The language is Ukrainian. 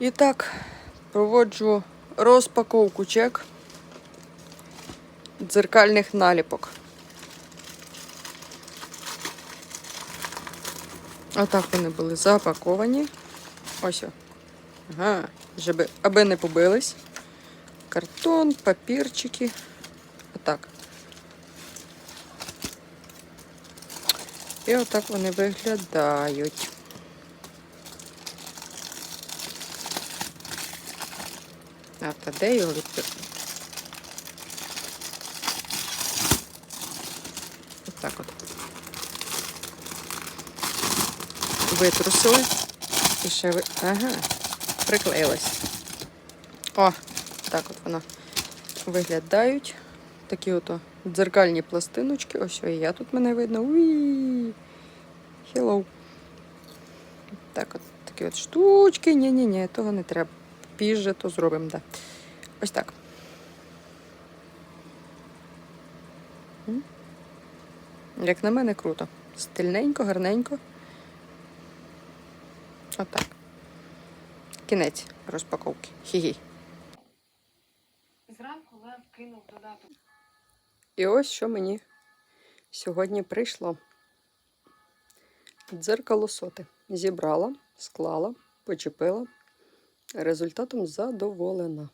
І так, проводжу розпаковку чек дзеркальних наліпок. Отак вони були запаковані. Ось. Ага, щоб, аби не побились. Картон, папірчики. Отак. І отак вони виглядають. А та де його відкрити? Отак от. Витрусили. І ще ви. Ага, приклеїлась. О, так от вона виглядають. Такі ото дзеркальні пластиночки. Ось і я тут мене видно. Уі. Hello. Так от такі от штучки. Ні-ні-ні, того не треба. Пізже то зробимо, да. Ось так. Як на мене, круто. Стильненько, гарненько. Отак. Кінець розпаковки. Хі-хі. Зранку Лев кинув додаток. І ось що мені сьогодні прийшло. Дзеркало соти. Зібрала, склала, почепила. Результатом задоволена.